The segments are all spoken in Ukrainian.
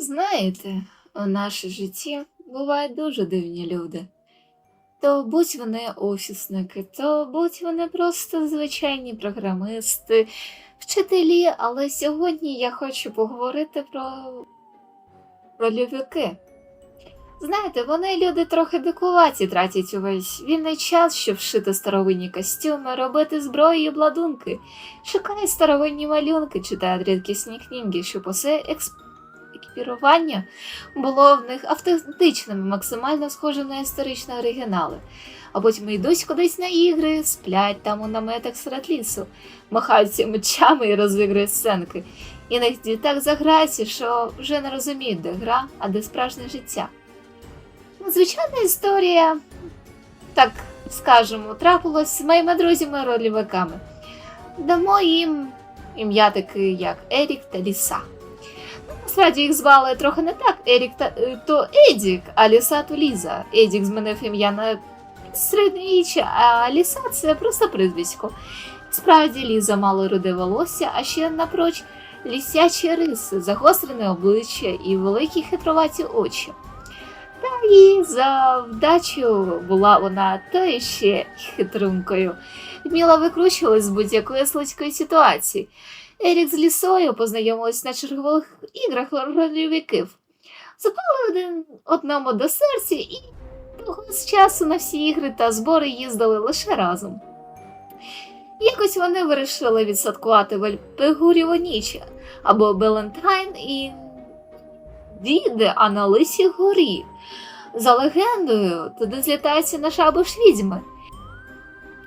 Знаєте, у нашому житті бувають дуже дивні люди. То будь вони офісники, то будь вони просто звичайні програмисти, вчителі, але сьогодні я хочу поговорити про рольовики. Знаєте, вони люди трохи дикуваті тратять увесь вільний час, щоб вшити старовинні костюми, робити зброю і обладунки, шукають старовинні малюнки, читають рідкісні книги, щоб усе експ... екіпірування було в них автентичним, максимально схожим на історичні оригінали. А потім йдуть кудись на ігри, сплять там у наметах серед лісу, махаються мечами і розігрують сценки. Іноді так заграються, що вже не розуміють, де гра, а де справжнє життя. Звичайна історія, так скажемо, трапилась з моїми друзями-рольовиками. Дамо їм ім'я таке, як Ерік та Ліса. Насправді їх звали трохи не так. Ерік та е, то Едік, а Ліса то Ліза. Едік змінив ім'я на середньовіччя, а Ліса це просто прізвисько. Справді Ліза мала руде волосся, а ще напроч лісячі риси, загострене обличчя і великі хитроваті очі. Та і за вдачу була вона то ще хитрункою, вміла викручувалась з будь-якої слизької ситуації. Ерік з лісою познайомились на чергових іграх рольовиків. Запали один одному до серця і того з часу на всі ігри та збори їздили лише разом. Якось вони вирішили відсадкувати Вальпегуріву ніч або Белентайн і діди, а на лисій горі. За легендою, туди злітаються на шабуш відьми.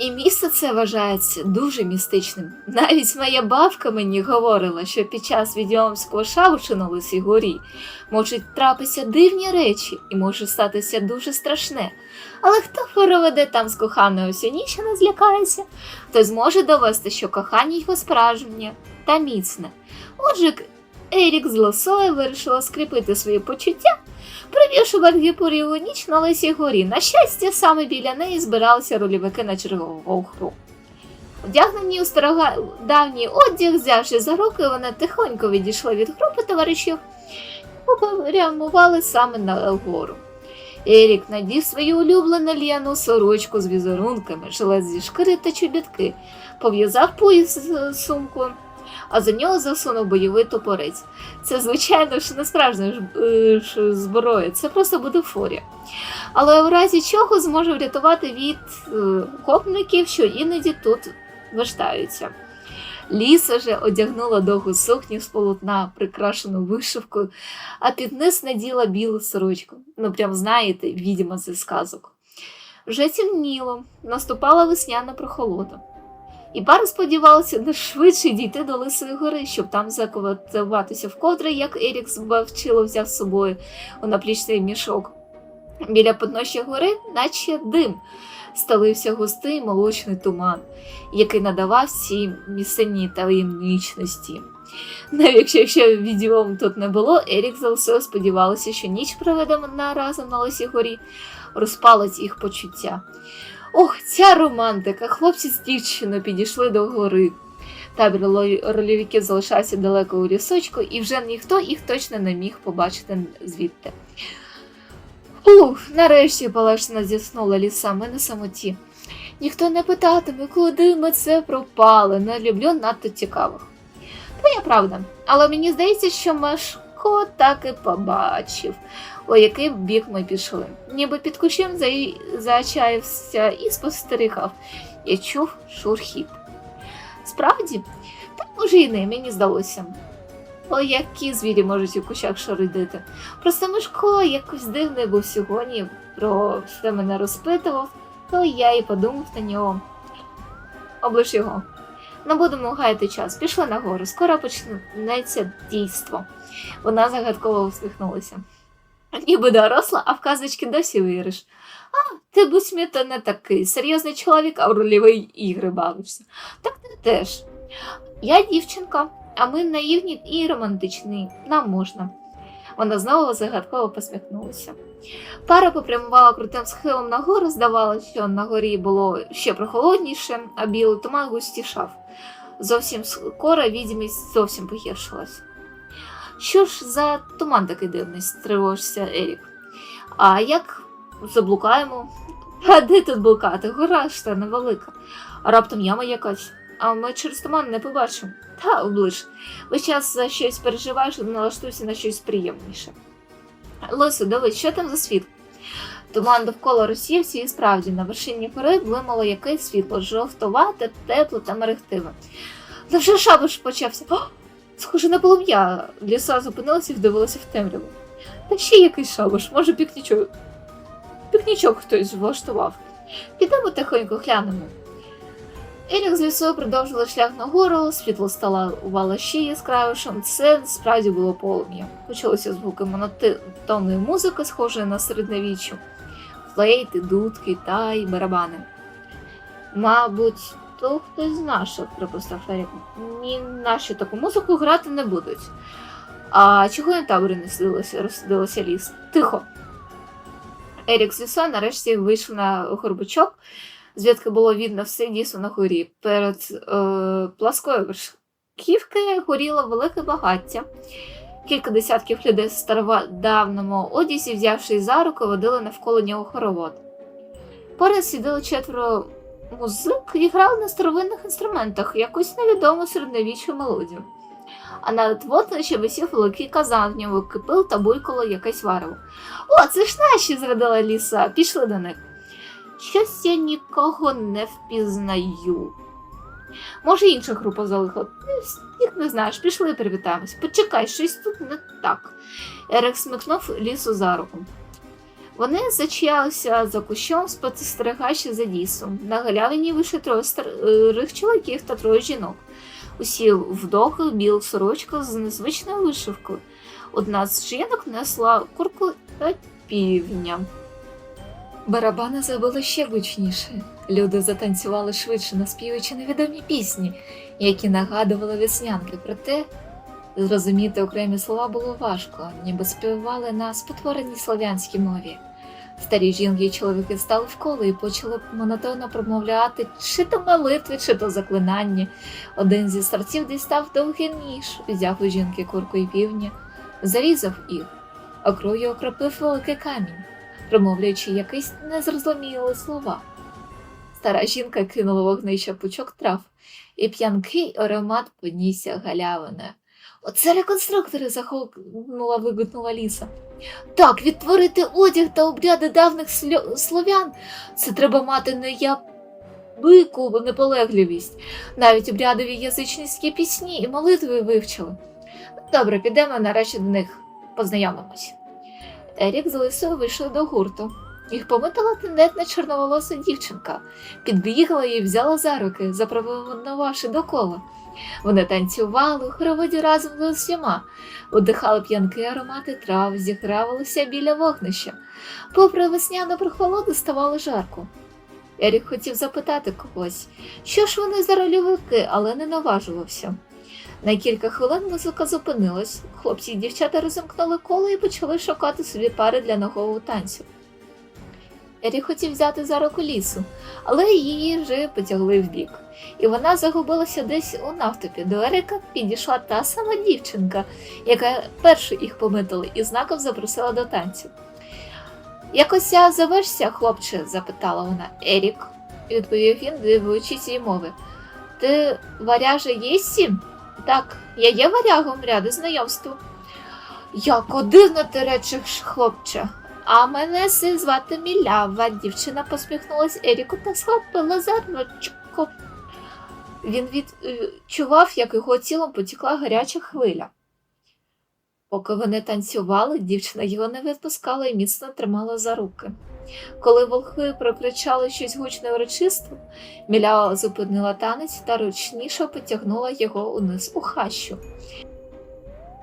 І місце це вважається дуже містичним. Навіть моя бабка мені говорила, що під час відьомського шабушу на лисій горі можуть трапитися дивні речі і може статися дуже страшне. Але хто проведе там з коханою всю ніч і не злякається, той зможе довести, що кохання його справжнє та міцне. Отже, Ерік з лосою вирішила скріпити свої почуття, привівши Вальгіпуріву ніч на лисій горі. На щастя, саме біля неї збиралися рольовики на чергову гру. Одягнені у стародавній одяг, взявши за руки, вони тихонько відійшли від групи товаришів і попрямували саме на гору. Ерік надів свою улюблену ліану сорочку з візерунками, жилет зі шкіри та чобітки, пов'язав пояс з сумкою, а за нього засунув бойовий топорець. Це, звичайно ж, не справжня ж, е, зброя, це просто бутафорія. Але в разі чого зможе врятувати від е, гопників, що іноді тут вештаються. Ліса же одягнула довгу сукню з полотна, прикрашену вишивкою, а під низ наділа білу сорочку. Ну, прям знаєте, відьма зі сказок. Вже темніло, наступала весняна прохолода. І пара сподівалася не швидше дійти до Лисої гори, щоб там закуватися вкотре, як Ерік вчило взяв з собою у наплічний мішок. Біля подноща гори, наче дим, сталився густий молочний туман, який надавав цій місцинній таємничності. Навіть якщо, відьом тут не було, Ерік з Лисою сподівалися, що ніч проведена разом на Лисій горі розпалить їх почуття. Ох, ця романтика! Хлопці з дівчиною підійшли до гори. Табір рольовиків залишався далеко у лісочку, і вже ніхто їх точно не міг побачити звідти. Ух, нарешті полегшено зіснула ліса, ми на самоті. Ніхто не питатиме, куди ми це пропали. Не люблю надто цікавих. Твоя правда, але мені здається, що Машко так і побачив, у який бік ми пішли. Ніби під кущем за- і спостерігав. Я чув шурхіт. Справді, так може і не, мені здалося. О, які звірі можуть у кущах шаридити. Просто Мишко якось дивний був сьогодні, про все мене розпитував, то я і подумав на нього. Облиш його. Не будемо гаяти час. Пішли нагору. Скоро почнеться дійство. Вона загадково усміхнулася. Ніби доросла, а в казочки досі віриш. А, ти буцьміто не такий. Серйозний чоловік, а в рольові ігри бавишся. Так ти теж. Я дівчинка, а ми наївні і романтичні. Нам можна. Вона знову загадково посміхнулася. Пара попрямувала крутим схилом нагору, здавалося, що на горі було ще прохолодніше, а білий туман густішав. Зовсім скоро відьмість зовсім погіршилась. Що ж за туман такий дивний, стривожився Ерік. А як заблукаємо? А де тут блукати? Гора ж та невелика. А раптом яма якась. А ми через туман не побачимо. Та оближ. Весь час за щось переживаєш, налаштуйся на щось приємніше. Лисо, дивись, що там за світ? Туман довкола розсівся і справді на вершині гори блимало якесь світло, жовтувате, тепле та мерехтиве. Та вже шабаш почався. О, схоже на полум'я. Ліса зупинилася і вдивилася в темряву. Та ще якийсь шабаш, може пікнічок. Пікнічок хтось влаштував. Підемо тихонько глянемо. Ерік з лісою продовжили шлях нагору, світло ставало ще яскравішим. Це справді було полум'я. Почалися звуки монотонної музики, схожої на середньовіччя. Флейти, дудки та й барабани. Мабуть, то хтось з наших, припустив Ерік. Ні, наші таку музику грати не будуть. А чого на таборі не сидилося, розсидилося ліс? Тихо. Ерік з лісою нарешті вийшов на горбочок, звідки було видно все дійсно на горі. Перед е, пласкою вершківки горіло велике багаття. Кілька десятків людей в стародавному одязі, взявши за руки, водили навколо нього хоровод. Поряд сиділи четверо музик і грали на старовинних інструментах якусь невідому середньовічну мелодію. А над вогнищем висів великий казан, в ньому кипив та булькало якесь варево. О, це ж наші, зрадила ліса, пішли до них. Щось я нікого не впізнаю. Може, інша група залихала. Їх не знаєш, пішли привітаємось. Почекай, щось тут не так. Ерик смикнув лісу за руку. Вони зачаялися за кущом, спостерігаючи за лісом. На галявині вийшли троє старих чоловіків та троє жінок. Усі в довгих білих сорочках з незвичною вишивкою. Одна з жінок несла курку та півня. Барабани забили ще гучніше. Люди затанцювали швидше, наспівуючи невідомі пісні, які нагадували веснянки. Проте зрозуміти окремі слова було важко, ніби співали на спотвореній слов'янській мові. Старі жінки і чоловіки стали в коло і почали монотонно промовляти чи то молитви, чи то заклинання. Один зі старців дістав довгий ніж, взяв у жінки курку і півня, зарізав їх, а кров'ю окропив великий камінь, промовляючи якісь незрозумілі слова. Стара жінка кинула вогнище пучок трав, і п'янкий аромат понісся галявини. Оце реконструктори захопнула, вигукнула ліса. Так, відтворити одяг та обряди давних слов'ян це треба мати не ябику неполегливість. Навіть обрядові язичницькі пісні і молитви вивчили. Добре, підемо нарешті до них познайомимось. Ерік з лисою вийшли до гурту. Їх помітила тендетна чорноволоса дівчинка, підбігла і взяла за руки, запропонувавши до кола. Вони танцювали хороводі разом з усіма, вдихали п'янки аромати трав, зігравалися біля вогнища. Попри весняну прохолоду ставало жарко. Ерік хотів запитати когось, що ж вони за рольовики, але не наважувався. На кілька хвилин музика зупинилась, хлопці і дівчата розімкнули коло і почали шукати собі пари для нового танцю. Ерік хотів взяти за руку лісу, але її вже потягли вбік, і вона загубилася десь у нафтопі. До Ерика підійшла та сама дівчинка, яка першу їх помітила, і знаком запросила до танцю. Якось я завершся, хлопче? запитала вона. Ерік, відповів він, дивуючись її мови. Ти варяже єсі? Так, я є варягом ряди знайомству. Як дивно ти речеш, хлопче. А мене си звати Мілява. Дівчина посміхнулась Еріку та схопила за. Він відчував, як його тілом потікла гаряча хвиля. Поки вони танцювали, дівчина його не відпускала і міцно тримала за руки. Коли волхви прокричали щось гучне урочисто, Мілява зупинила танець та ручніше потягнула його униз у хащу.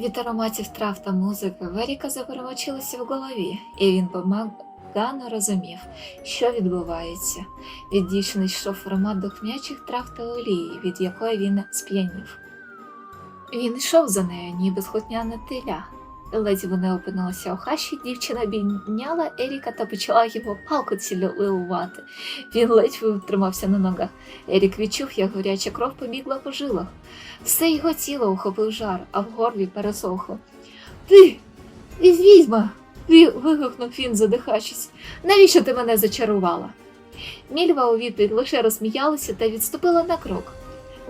Від ароматів трав та музики Веріка заперемочилася в голові, і він помагано розумів, що відбувається. Від дівчини йшов аромат духмячих трав та олії, від якої він сп'янів. Він йшов за нею, ніби схотняне теля. Ледь вони опинилися у хащі, дівчина бійняла Еріка та почала його палку цілювати. Він ледь витримався на ногах. Ерік відчув, як гаряча кров побігла по жилах. Все його тіло охопив жар, а в горлі пересохло. Ти і відьма. Вигукнув він, задихаючись. Навіщо ти мене зачарувала? Мільва у відповідь лише розсміялася та відступила на крок.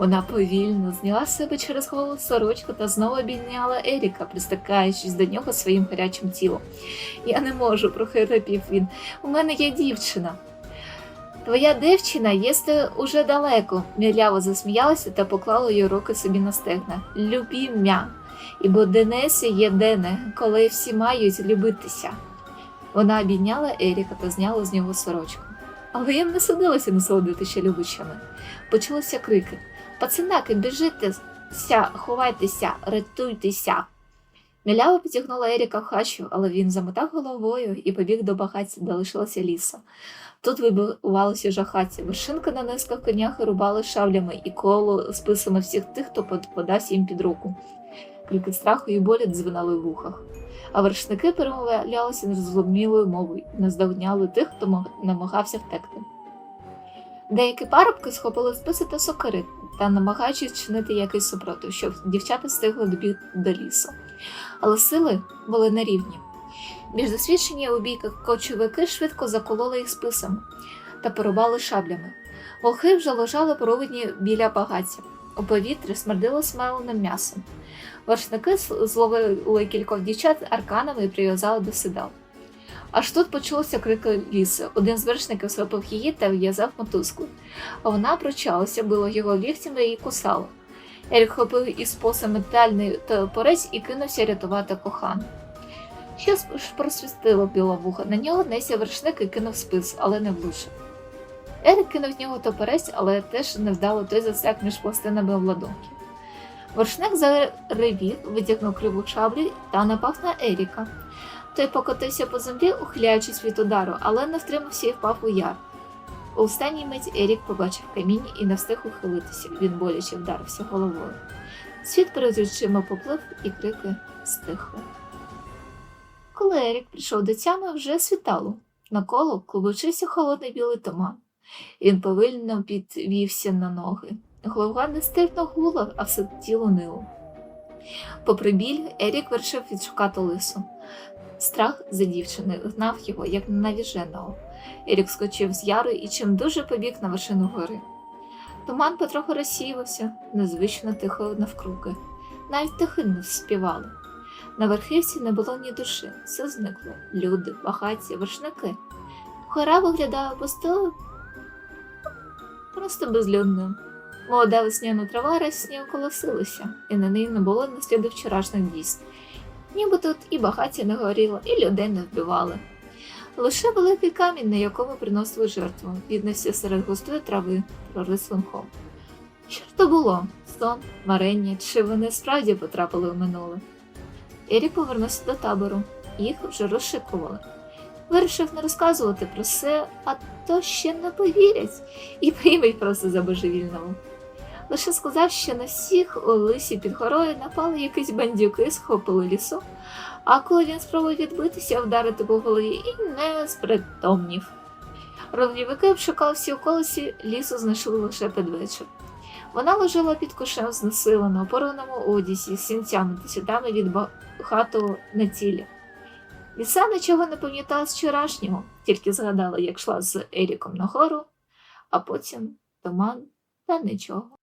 Вона повільно зняла з себе через голову сорочку та знову обійняла Еріка, пристикаючись до нього своїм гарячим тілом. Я не можу, прохрипів він. У мене є дівчина. Твоя дівчина єсте уже далеко, мірляво засміялася та поклала її руки собі на стегна. Любім'я, ібо Денесі є дене, коли всі мають любитися. Вона обійняла Еріка та зняла з нього сорочку. Але їм не судилося насолодитися любичами. Почалися крики. Пацанаки, біжитеся, ховайтеся, рятуйтеся. Мілява потягнула Еріка в хащу, але він замотав головою і побіг до багаття, де лишилася ліса. Тут вибивалися жахаті. Вершинка на низках конях рубали шавлями і коло списами всіх тих, хто подався їм під руку. Крики страху і болі дзвенали в вухах. А вершники перемовлялися незрозумілою мовою і наздогняли тих, хто намагався втекти. Деякі парубки схопили списи та сокири та намагаючись чинити якийсь супротив, щоб дівчата встигли добігти до лісу. Але сили були на рівні. Більш досвідчені у бійках кочовики швидко закололи їх списами та порубали шаблями. Волхи вже лежали поровидні біля багаття. У повітрі смердило смеленим м'ясом. Вершники зловили кількох дівчат арканами і прив'язали до сідал. Аж тут почулися крики лісу. Один з вершників схопив її та в'язав мотузку. Вона прочалася, била його ліктями і кусала. Ерік хопив із поса метальний топорець і кинувся рятувати кохану. Щось просвістило біла вуха. На нього несся вершник і кинув спис, але не влучив. Ерік кинув в нього топорець, але теж невдало той засяк між пластинами обладунків. Вершник заревів, витягнув криву шаблі та напав на Еріка. Той покотився по землі, ухиляючись від удару, але не втримався і впав у яр. У останній мить Ерік побачив камінь і не встиг ухилитися. Він боляче вдарився головою. Світ перед очима поплив і крики стихли. Коли Ерік прийшов до тями, вже світало. Наколо клубочився холодний білий туман. Він повільно підвівся на ноги. Голова нестерпно гула, а все тіло нило. Попри біль, Ерік вирішив відшукати лису. Страх за дівчини гнав його, як навіженого. Ерік скочив з яру і чим дуже побіг на вершину гори. Туман потроху розсіювався, незвично тихо навкруги. Навіть не співали. На верхівці не було ні душі, все зникло. Люди, багаті, вершники. Гора виглядала пустою, просто безлюдною. Молода весняна трава рясні колосилася, і на неї не було ні сліду вчорашніх дійств. Ніби тут і багаття не горіло, і людей не вбивали. Лише великий камінь, на якому приносили жертву, віднесся серед густої трави, прорис лунком. Що ж то було? Сон, марення, чи вони справді потрапили в минуле? Ерік повернувся до табору, їх вже розшикували. Вирішив не розказувати про все, а то ще не повірять і приймуть просто за божевільного. Лише сказав, що на всіх у лисі під горою напали якісь бандюки, схопили лісу, а коли він спробував відбитися, вдарити по голові і не спритомнів. Ролівики обшукали всі околиці, лісу знайшли лише під вечір. Вона лежала під кошем знесилена, у порваному одязі, з сінцями та слідами від багатого на тілі. Ліса нічого не пам'ятала з вчорашнього, тільки згадала, як йшла з Еріком нагору, а потім туман та нічого.